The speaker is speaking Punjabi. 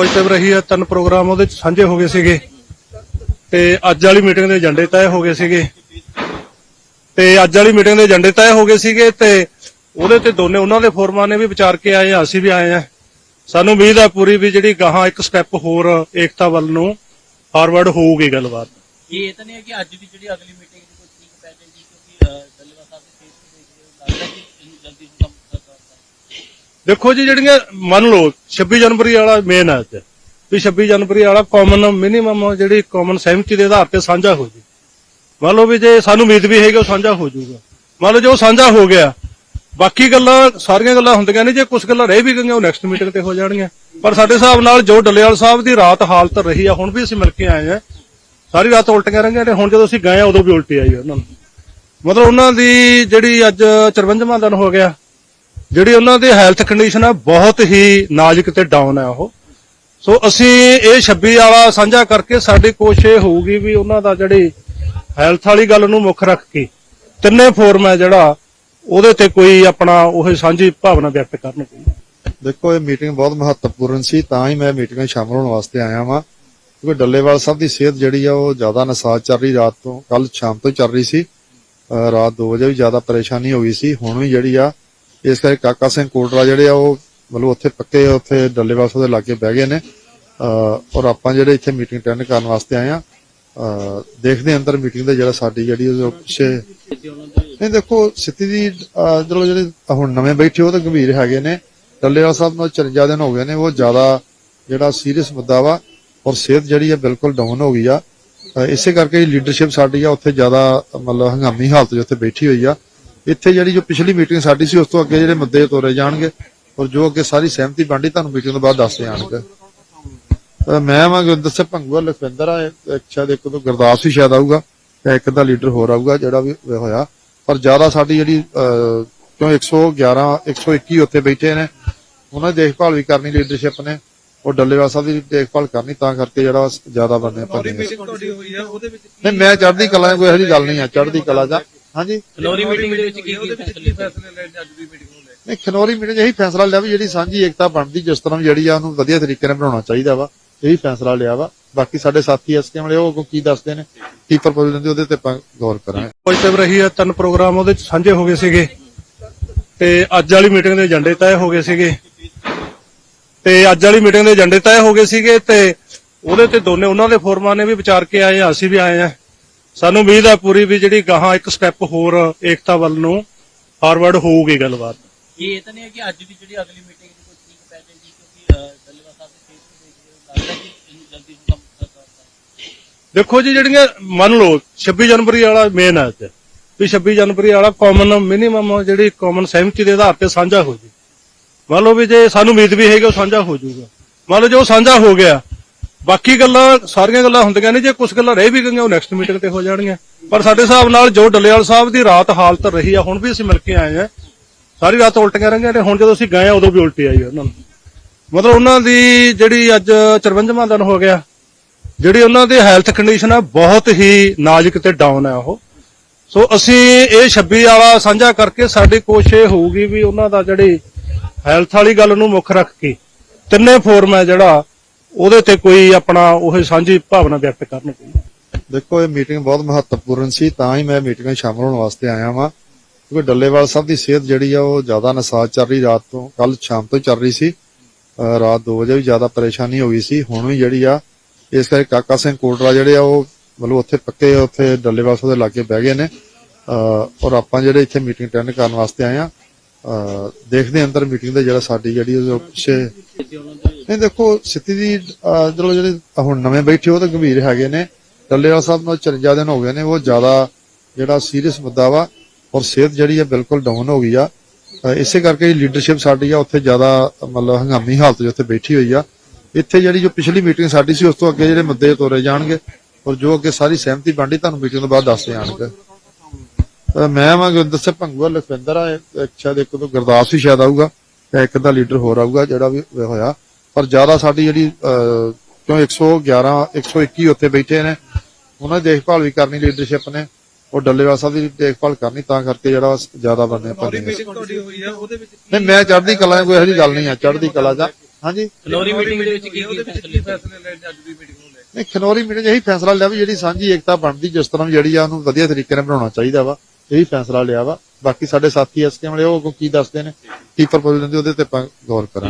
ਪੋਜ਼ਿਟਿਵ ਰਹੀ ਹੈ ਤਿੰਨ ਪ੍ਰੋਗਰਾਮ ਉਹਦੇ ਚ ਸਾਂਝੇ ਹੋ ਗਏ ਸੀਗੇ। ਤੇ ਅੱਜ ਵਾਲੀ ਮੀਟਿੰਗ ਦੇ ਏਜੰਡੇ ਤੈਅ ਹੋ ਗਏ ਸੀਗੇ। ਤੇ ਅੱਜ ਵਾਲੀ ਮੀਟਿੰਗ ਦੇ ਏਜੰਡੇ ਤੈਅ ਹੋ ਗਏ ਸੀਗੇ ਤੇ ਉਹਦੇ ਤੇ ਦੋਨੇ ਉਹਨਾਂ ਦੇ ਫੋਰਮਾਂ ਨੇ ਵੀ ਵਿਚਾਰ ਕੇ ਆਏ ਆ ਅਸੀਂ ਵੀ ਆਏ ਆ। ਸਾਨੂੰ ਉਮੀਦ ਆ ਪੂਰੀ ਵੀ ਜਿਹੜੀ ਗਾਹਾਂ ਇੱਕ ਸਟੈਪ ਹੋਰ ਏਕਤਾ ਵੱਲ ਨੂੰ ਫਾਰਵਰਡ ਹੋਊਗੀ ਗੱਲਬਾਤ। ਇਹ ਤਾਂ ਨਹੀਂ ਹੈ ਕਿ ਅੱਜ ਦੀ ਜਿਹੜੀ ਅਗਲੀ ਮੀਟਿੰਗ ਦੀ ਕੋਈ ਠੀਕ ਪੈ ਜਾਏਗੀ ਕਿਉਂਕਿ ਅਹ, ਸਾਹਿਬ ਦੇ ਕੇਸ ਨੂੰ ਦੇਖ ਰਹੇ ਹੋ ਲੱਗਦਾ ਕਿ ਜਲਦੀ ਕੰਮ ਦੇਖੋ ਜੀ, ਜਿਹੜੀਆਂ ਮੰਨ ਲਓ 26 ਜਨਵਰੀ ਵਾਲਾ ਮੇਨ ਹੈ ਅੱਜ ਵੀ 26 ਜਨਵਰੀ ਵਾਲਾ ਕਾਮਨ ਮਿਨੀਮਮ ਜਿਹੜੀ ਕਾਮਨ ਸਹਿਮਤੀ ਦੇ ਆਧਾਰ ਤੇ ਸਾਂਝਾ ਹੋ ਜੀ। ਮੰਨ ਲਓ ਵੀ ਜੇ ਸਾਨੂੰ ਉਮੀਦ ਵੀ ਹੈਗੀ, ਉਹ ਸਾਂਝਾ ਹੋ ਜਾਊਗਾ ਮੰਨ ਲਓ ਜੇ ਉਹ ਸਾਂਝਾ ਹੋ ਗਿਆ, ਬਾਕੀ ਗੱਲਾਂ, ਸਾਰੀਆਂ ਗੱਲਾਂ ਹੁੰਦੀਆਂ ਨੇ, ਜੇ ਕੁਝ ਗੱਲਾਂ ਰਹਿ ਵੀ ਗਈਆਂ, ਉਹ ਨੈਕਸਟ ਮੀਟਿੰਗ ਤੇ ਹੋ ਜਾਣਗੀਆਂ। ਪਰ ਸਾਡੇ ਹਿਸਾਬ ਨਾਲ ਜੋ ਡੱਲੇਵਾਲ ਸਾਹਿਬ ਦੀ ਰਾਤ ਹਾਲਤ ਰਹੀ ਆ, ਹੁਣ ਵੀ ਅਸੀਂ ਮਿਲ ਕੇ ਆਏ ਆ, ਸਾਰੀ ਰਾਤ ਉਲਟੀਆਂ ਰਹੀਆਂ ਨੇ, ਹੁਣ ਜਦੋਂ ਅਸੀਂ ਗਏ ਆ, ਉਦੋਂ ਵੀ ਉਲਟੀ ਆਈ ਉਹਨਾਂ ਨੂੰ ਮਤਲਬ ਉਹਨਾਂ ਦੀ ਜਿਹੜੀ ਅੱਜ 54ਵਾਂ ਦਿਨ ਹੋ ਗਿਆ ਜਿਹੜੀ ਉਹਨਾਂ ਦੀ ਹੈਲਥ ਕੰਡੀਸ਼ਨ ਹੈ ਬਹੁਤ ਹੀ ਨਾਜ਼ੁਕ ਤੇ ਡਾਊਨ ਹੈ ਉਹ। ਸੋ ਅਸੀਂ ਇਹ 26 ਵਾਲਾ ਸਾਂਝਾ ਕਰਕੇ ਸਾਡੀ ਕੋਸ਼ਿਸ਼ ਇਹ ਹੋਊਗੀ ਵੀ ਉਹਨਾਂ ਦਾ ਜਿਹੜੀ ਹੈਲਥ ਵਾਲੀ ਗੱਲ ਨੂੰ ਮੁੱਖ ਰੱਖ ਕੇ ਤਿੰਨੇ ਫੋਰਮ ਹੈ ਜਿਹੜਾ, ਉਹਦੇ ਤੇ ਕੋਈ ਆਪਣਾ ਉਹ ਸਾਂਝੀ ਭਾਵਨਾ ਵਿਅਕਤ ਕਰਨ ਕੋਈ ਦੇਖੋ, ਇਹ ਮੀਟਿੰਗ ਬਹੁਤ ਮਹੱਤਵਪੂਰਨ ਸੀ, ਤਾਂ ਹੀ ਮੈਂ ਮੀਟਿੰਗ ਵਿੱਚ ਸ਼ਾਮਲ ਹੋਣ ਵਾਸਤੇ ਆਇਆ ਵਾਂ। ਕਿਉਂਕਿ ਡੱਲੇਵਾਲ ਸਾਹਿਬ ਦੀ ਸਿਹਤ ਜਿਹੜੀ ਆ, ਉਹ ਜ਼ਿਆਦਾ ਨਸਾਜ ਚੱਲ ਰਹੀ ਰਾਤ ਤੋਂ ਕੱਲ ਸ਼ਾਮ ਤੋਂ ਚੱਲ ਰਹੀ ਸੀ। ਰਾਤ 2 ਵਜੇ ਵੀ ਜ਼ਿਆਦਾ ਪਰੇਸ਼ਾਨੀ ਹੋ ਗਈ ਸੀ, ਹੁਣ ਵੀ ਜਿਹੜੀ ਆ ਇਸ ਕਰਕੇ ਕਾਕਾ ਸਿੰਘ ਕੋਟਰਾ ਜਿਹੜੇ ਆ ਉਹ ਮਤਲਬ ਉੱਥੇ ਪੱਕੇ ਉੱਥੇ ਡੱਲੇਵਾਲ ਸਾਹਿਬ ਦੇ ਲਾਗੇ ਬਹਿ ਗਏ ਨੇ। ਅਹ ਔਰ ਆਪਾਂ ਜਿਹੜੇ ਇੱਥੇ ਮੀਟਿੰਗ ਅਟੈਂਡ ਕਰਨ ਵਾਸਤੇ ਆਏ ਆ ਦੇਖਦੇ ਹਾਂ ਅੰਦਰ ਮੀਟਿੰਗ ਦੇ ਜਿਹੜਾ ਸਾਡੀ ਜਿਹੜੀ ਉਹ ਪਿੱਛੇ ਨਹੀਂ ਦੇਖੋ ਸਥਿਤੀ ਦੀ ਅਹ, ਜਿਹੜੇ ਹੁਣ ਨਵੇਂ ਬੈਠੇ ਉਹ ਤਾਂ ਗੰਭੀਰ ਹੈਗੇ ਨੇ। ਡੱਲੇਵਾਲ ਸਾਹਿਬ ਨੂੰ 54 ਦਿਨ ਹੋ ਗਏ ਨੇ ਉਹ ਜ਼ਿਆਦਾ ਜਿਹੜਾ ਸੀਰੀਅਸ ਮੁੱਦਾ ਵਾ ਔਰ ਸਿਹਤ ਜਿਹੜੀ ਆ ਬਿਲਕੁਲ ਡਾਊਨ ਹੋ ਗਈ ਆ। ਇਸੇ ਕਰਕੇ ਲੀਡਰਸ਼ਿਪ ਸਾਡੀ ਆ ਉੱਥੇ ਜ਼ਿਆਦਾ ਮਤਲਬ ਹੰਗਾਮੀ ਹਾਲਤ 'ਚ ਉੱਥੇ ਬੈਠੀ ਹੋਈ ਆ। ਇੱਥੇ ਜਿਹੜੀ ਜੋ ਪਿਛਲੀ ਮੀਟਿੰਗ ਸਾਡੀ ਸੀ ਉਸ ਤੋਂ ਅੱਗੇ ਜਿਹੜੇ ਮੁੱਦੇ ਤੋਰੇ ਜਾਣਗੇ ਔਰ ਜੋ ਅੱਗੇ ਸਾਰੀ ਸਹਿਮਤੀ ਬਣਦੀ ਤੁਹਾਨੂੰ ਮੀਟਿੰਗ ਤੋਂ ਬਾਅਦ ਦੱਸੇ ਜਾਣਗੇ। ਮੈਂ ਵਾਂ ਗੁਰਿੰਦਰ ਸਿੰਘ ਭੰਗੂਆ ਲਖਵਿੰਦਰ ਆ ਇੱਕ ਸ਼ਾਇਦ ਇੱਕ ਤੋਂ ਗੁਰਦਾਸ ਵੀ ਸ਼ਾਇਦ ਆਊਗਾ ਤੇ ਇੱਕ ਦਾ ਲੀਡਰ ਹੋਰ ਆਊਗਾ ਜਿਹੜਾ ਵੀ ਹੋਇਆ। ਪਰ ਜ਼ਿਆਦਾ ਸਾਡੀ ਜਿਹੜੀ ਕਿਉਂ 111 121 ਉੱਥੇ ਬੈਠੇ ਨੇ ਉਹਨਾਂ ਦੀ ਦੇਖਭਾਲ ਵੀ ਕਰਨੀ ਲੀਡਰਸ਼ਿਪ ਨੇ ਉਹ ਡੱਲੇਵਾਲ ਸਾਹਿਬ ਦੀ ਦੇਖਭਾਲ ਕਰਨੀ ਤਾਂ ਕਰਕੇ ਜਿਹੜਾ ਜ਼ਿਆਦਾ ਬੰਦੇ ਵਿੱਚ ਨਹੀਂ ਮੈਂ ਚੜ੍ਹਦੀ ਕਲਾ ਕੋਈ ਇਹੋ ਜਿਹੀ ਗੱਲ ਨਹੀਂ ਆ ਚੜ੍ਹਦੀ ਕਲਾ ਦਾ ਹਾਂਜੀ। ਫਲੋਰੀ ਮੀਟਿੰਗ ਦੇ ਵਿੱਚ ਕੀ ਕੀ ਫੈਸਲੇ ਨੇ ਅੱਜ ਦੀ ਮੀਟਿੰਗ ਨੂੰ ਲੈ ਕੇ। ਨਹੀਂ ਖਨੌਰੀ ਮੀਟਿੰਗ ਇਹੀ ਫੈਸਲਾ ਲਿਆ ਵੀ ਜਿਹੜੀ ਸਾਂਝੀ ਏਕਤਾ ਬਣਦੀ ਜਿਸ ਤਰ੍ਹਾਂ ਜਿਹੜੀ ਆ ਉਹਨੂੰ ਵਧੀਆ ਤਰੀਕੇ ਨਾਲ ਬਣਾਉਣਾ ਚਾਹੀਦਾ ਵਾ। ਇਹੀ ਫੈਸਲਾ ਲਿਆ ਵਾ। ਬਾਕੀ ਸਾਡੇ ਸਾਥੀ ਐਸਕੇ ਵਾਲੇ ਉਹ ਅੱਗੋਂ ਕੀ ਦੱਸਦੇ ਨੇ ਕੀ ਪ੍ਰਪੋਜ਼ਲ ਦਿੰਦੇ ਉਹਦੇ ਤੇ ਆਪਾਂ ਗੌਰ ਕਰਾਂਗੇ। ਪੋਜ਼ਿਟਿਵ ਰਹੀ ਹੈ ਤਿੰਨ ਪ੍ਰੋਗਰਾਮ ਉਹਦੇ ਚ ਸਾਂਝੇ ਹੋ ਗਏ ਸੀਗੇ। ਤੇ ਅੱਜ ਵਾਲੀ ਮੀਟਿੰਗ ਦੇ ਏਜੰਡੇ ਤੈਅ ਹੋ ਗਏ ਸੀਗੇ। ਤੇ ਅੱਜ ਵਾਲੀ ਮੀਟਿੰਗ ਦੇ ਏਜੰਡੇ ਤੈਅ ਹੋ ਗਏ ਸੀਗੇ ਤੇ ਉਹਦੇ ਤੇ ਦੋਨੇ ਉਹਨਾਂ ਦੇ ਫੋਰਮਾਂ ਨੇ ਵੀ ਵਿਚਾਰ ਕੇ ਆਏ ਆ ਅਸੀਂ ਵੀ ਆਏ ਆ। ਸਾਨੂੰ ਉਮੀਦ ਹੈ ਪੂਰੀ ਵੀ ਜਿਹੜੀ ਗਾਹਾਂ ਇੱਕ ਸਟੈਪ ਹੋਰ ਏਕਤਾ ਵੱਲ ਨੂੰ ਫਾਰਵਰਡ ਹੋਊਗੀ ਗੱਲਬਾਤ। ਇਹ ਤਾਂ ਨਹੀਂ ਹੈ ਕਿ ਅੱਜ ਦੀ ਜਿਹੜੀ ਅਗਲੀ ਮੀਟਿੰਗ ਦੀ ਕੋਈ ਠੀਕ ਪੈ ਜਾਏਗੀ ਕਿਉਂਕਿ ਡੱਲੇਵਾਲ ਸਾਹਿਬ ਦੇ ਕੇਸ ਨੂੰ ਦੇਖ ਲੱਗਦਾ ਕਿ ਇਹਨੂੰ ਜਲਦੀ ਤੋਂ ਕੰਮ ਦੇਖੋ ਜੀ ਜਿਹੜੀਆਂ ਮੰਨ ਲਓ 26 ਜਨਵਰੀ ਵਾਲਾ ਮੇਨ ਹੈ ਅੱਜ ਵੀ 26 ਜਨਵਰੀ ਵਾਲਾ ਕਾਮਨ ਮਿਨੀਮਮ ਜਿਹੜੀ ਕਾਮਨ ਸਹਿਮਤੀ ਦੇ ਆਧਾਰ ਤੇ ਸਾਂਝਾ ਹੋ ਜੀ। ਮੰਨ ਲਓ ਵੀ ਜੇ ਸਾਨੂੰ ਉਮੀਦ ਵੀ ਹੈਗੀ ਉਹ ਸਾਂਝਾ ਹੋ ਜਾਊਗਾ ਮੰਨ ਲਓ ਜੇ ਉਹ ਸਾਂਝਾ ਹੋ ਗਿਆ ਬਾਕੀ ਗੱਲਾਂ, ਸਾਰੀਆਂ ਗੱਲਾਂ ਹੁੰਦੀਆਂ ਨੇ, ਜੇ ਕੁਝ ਗੱਲਾਂ ਰਹਿ ਵੀ ਗਈਆਂ, ਉਹ ਨੈਕਸਟ ਮੀਟਿੰਗ ਤੇ ਹੋ ਜਾਣਗੀਆਂ। ਪਰ ਸਾਡੇ ਹਿਸਾਬ ਨਾਲ ਜੋ ਡੱਲੇਵਾਲ ਸਾਹਿਬ ਦੀ ਰਾਤ ਹਾਲਤ ਰਹੀ ਆ, ਹੁਣ ਵੀ ਅਸੀਂ ਮਿਲ ਕੇ ਆਏ ਆ। ਸਾਰੀ ਰਾਤ ਉਲਟੀਆਂ ਰਹੀਆਂ ਨੇ, ਹੁਣ ਜਦੋਂ ਅਸੀਂ ਗਏ ਆ, ਉਦੋਂ ਵੀ ਉਲਟੀ ਆਈ ਉਹਨਾਂ ਨੂੰ ਮਤਲਬ ਉਹਨਾਂ ਦੀ ਜਿਹੜੀ ਅੱਜ 54ਵਾਂ ਦਿਨ ਹੋ ਗਿਆ, ਜਿਹੜੀ ਉਹਨਾਂ ਦੀ ਹੈਲਥ ਕੰਡੀਸ਼ਨ ਹੈ ਬਹੁਤ ਹੀ ਨਾਜ਼ੁਕ ਤੇ ਡਾਊਨ ਹੈ ਉਹ। ਸੋ ਅਸੀਂ ਇਹ 26 ਵਾਲਾ ਸਾਂਝਾ ਕਰਕੇ ਸਾਡੀ ਕੋਸ਼ਿਸ਼ ਇਹ ਹੋਊਗੀ ਵੀ ਉਹਨਾਂ ਦਾ ਜਿਹੜੀ ਹੈਲਥ ਵਾਲੀ ਗੱਲ ਨੂੰ ਮੁੱਖ ਰੱਖ ਕੇ, ਤਿੰਨੇ ਫੋਰਮ ਹੈ ਜਿਹੜਾ ਉਹਦੇ ਤੇ ਕੋਈ ਆਪਣਾ ਉਹ ਸਾਂਝੀ ਭਾਵਨਾ ਵਿਅਕਤ ਕਰਨ ਕੋਈ। ਦੇਖੋ, ਇਹ ਮੀਟਿੰਗ ਬਹੁਤ ਮਹੱਤਵਪੂਰਨ ਸੀ, ਤਾਂ ਹੀ ਮੈਂ ਮੀਟਿੰਗ ਵਿੱਚ ਸ਼ਾਮਲ ਹੋਣ ਵਾਸਤੇ ਆਇਆ ਵਾਂ। ਕਿਉਂਕਿ ਡੱਲੇਵਾਲ ਸਾਹਿਬ ਦੀ ਸਿਹਤ ਜਿਹੜੀ ਆ, ਉਹ ਜ਼ਿਆਦਾ ਨਸਾਜ ਚੱਲ ਰਹੀ ਰਾਤ ਤੋਂ ਕੱਲ ਸ਼ਾਮ ਤੋਂ ਹੀ ਚੱਲ ਰਹੀ ਸੀ। ਰਾਤ 2 ਵਜੇ ਵੀ ਜ਼ਿਆਦਾ ਪਰੇਸ਼ਾਨੀ ਹੋ ਗਈ ਸੀ। ਹੁਣ ਵੀ ਜਿਹੜੀ ਆ, ਇਸ ਕਰਕੇ ਕਾਕਾ ਸਿੰਘ ਕੋਟਰਾ ਜਿਹੜੇ ਆ, ਉਹ ਮਤਲਬ ਉੱਥੇ ਪੱਕੇ, ਉੱਥੇ ਡੱਲੇਵਾਲ ਸਾਹਿਬ ਦੇ ਲਾਗੇ ਬਹਿ ਗਏ ਨੇ। ਔਰ ਆਪਾਂ ਜਿਹੜੇ ਇੱਥੇ ਮੀਟਿੰਗ ਅਟੈਂਡ ਕਰਨ ਵਾਸਤੇ ਆਏ ਆ ਦੇਖਦੇ ਅੰਦਰ ਮੀਟਿੰਗ ਦੇ ਜਿਹੜਾ ਸਾਡੀ ਜਿਹੜੀ ਉਹ ਪਿੱਛੇ ਨਹੀਂ, ਦੇਖੋ ਸਥਿਤੀ ਦੀ ਚਲੋ ਜਿਹੜੇ ਹੁਣ ਨਵੇਂ ਬੈਠੇ ਉਹ ਤਾਂ ਗੰਭੀਰ ਹੈਗੇ ਨੇ। ਡੱਲੇਵਾਲ ਸਾਹਿਬ ਨੂੰ 54 ਦਿਨ ਹੋ ਗਏ ਨੇ, ਉਹ ਜ਼ਿਆਦਾ ਜਿਹੜਾ ਸੀਰੀਅਸ ਮੁੱਦਾ ਵਾ ਔਰ ਸਿਹਤ ਜਿਹੜੀ ਆ ਬਿਲਕੁਲ ਡਾਊਨ ਹੋ ਗਈ ਆ। ਇਸੇ ਕਰਕੇ ਲੀਡਰਸ਼ਿਪ ਸਾਡੀ ਆ, ਉੱਥੇ ਜ਼ਿਆਦਾ ਮਤਲਬ ਹੰਗਾਮੀ ਹਾਲਤ 'ਚ ਉੱਥੇ ਬੈਠੀ ਹੋਈ ਆ। ਇੱਥੇ ਜਿਹੜੀ ਜੋ ਪਿਛਲੀ ਮੀਟਿੰਗ ਸਾਡੀ ਸੀ, ਉਸ ਤੋਂ ਅੱਗੇ ਜਿਹੜੇ ਮੁੱਦੇ ਤੋਰੇ ਜਾਣਗੇ ਔਰ ਜੋ ਅੱਗੇ ਸਾਰੀ ਸਹਿਮਤੀ ਬਣਦੀ, ਤੁਹਾਨੂੰ ਮੀਟਿੰਗ ਤੋਂ ਬਾਅਦ ਦੱਸੇ ਜਾਣਗੇ। ਮੈਂ ਵਾਂ ਗੁਰਿੰਦਰ ਸਿੰਘ ਭੰਗੂਆ ਲਖਵਿੰਦਰ ਆ ਇੱਕ ਸ਼ਾਇਦ ਇੱਕ ਤੋਂ ਗੁਰਦਾਸ ਵੀ ਸ਼ਾਇਦ ਆਊਗਾ ਤੇ ਇੱਕ ਦਾ ਲੀਡਰ ਹੋਰ ਆਊਗਾ ਜਿਹੜਾ ਵੀ ਹੋਇਆ। ਪਰ ਜ਼ਿਆਦਾ ਸਾਡੀ ਜਿਹੜੀ ਕਿਉਂ 111 121 ਉੱਥੇ ਬੈਠੇ ਨੇ ਉਹਨਾਂ ਦੀ ਦੇਖਭਾਲ ਵੀ ਕਰਨੀ ਲੀਡਰਸ਼ਿਪ ਨੇ ਉਹ ਡੱਲੇਵਾਲ ਸਾਹਿਬ ਦੀ ਦੇਖਭਾਲ ਕਰਨੀ ਤਾਂ ਕਰਕੇ ਜਿਹੜਾ ਜ਼ਿਆਦਾ ਬੰਦੇ ਪੰਨੇ ਮੀਟਿੰਗ ਤੁਹਾਡੀ ਹੋਈ ਹੈ ਉਹਦੇ ਵਿੱਚ ਨਹੀਂ ਮੈਂ ਚੜ੍ਹਦੀ ਕਲਾ ਕੋਈ ਇਹੋ ਜਿਹੀ ਗੱਲ ਨਹੀਂ ਆ ਚੜ੍ਹਦੀ ਕਲਾ ਦਾ ਹਾਂਜੀ? ਫਲੋਰੀ ਮੀਟਿੰਗ ਦੇ ਵਿੱਚ ਕੀ ਉਹਦੇ ਕੀ ਵਿੱਚ ਫੈਸਲੇ ਕੀ ਫੈਸਲੇ ਲਏ ਅੱਜ ਦੀ ਮੀਟਿੰਗ ਨੂੰ ਲੈ ਨਹੀਂ ਖਨੌਰੀ ਮੀਟਿੰਗ 'ਚ ਇਹੀ ਫੈਸਲਾ ਲਿਆ ਵੀ ਜਿਹੜੀ ਸਾਂਝੀ ਏਕਤਾ ਬਣਦੀ ਜਿਸ ਤਰ੍ਹਾਂ ਜਿਹੜੀ ਆ ਉਹਨੂੰ ਵਧੀਆ ਤਰੀਕੇ ਨਾਲ ਬਣਾਉਣਾ ਚਾਹੀਦਾ ਵਾ। ਇਹ ਵੀ ਫੈਸਲਾ ਲਿਆ ਵਾ। ਬਾਕੀ ਸਾਡੇ ਸਾਥੀ ਐਸਕੇ ਵਾਲੇ, ਉਹ ਅੱਗੋਂ ਕੀ ਦੱਸਦੇ ਨੇ, ਕੀ ਪ੍ਰਪੋਜ਼ਲ ਦਿੰਦੇ ਉਹਦੇ ਤੇ ਆਪਾਂ ਗੌਰ ਕਰਾਂਗੇ।